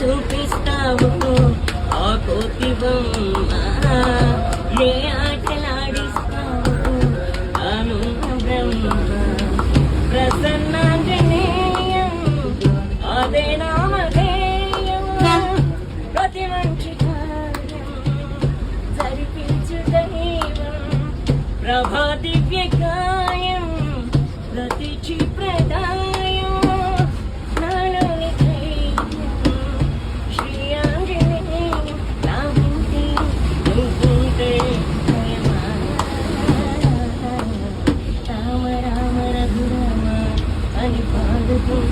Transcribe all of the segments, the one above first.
చూపిస్తావు ఆ కోతి బొమ్మ లే ఆటలాడిస్తావు? ఆనంద బ్రహ్మ ప్రసన్న జనేయం అదే నామధేయం. ప్రతి మంచి కార్యం జరిపించు దైవం ప్రభా దివ్య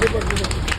Obrigado.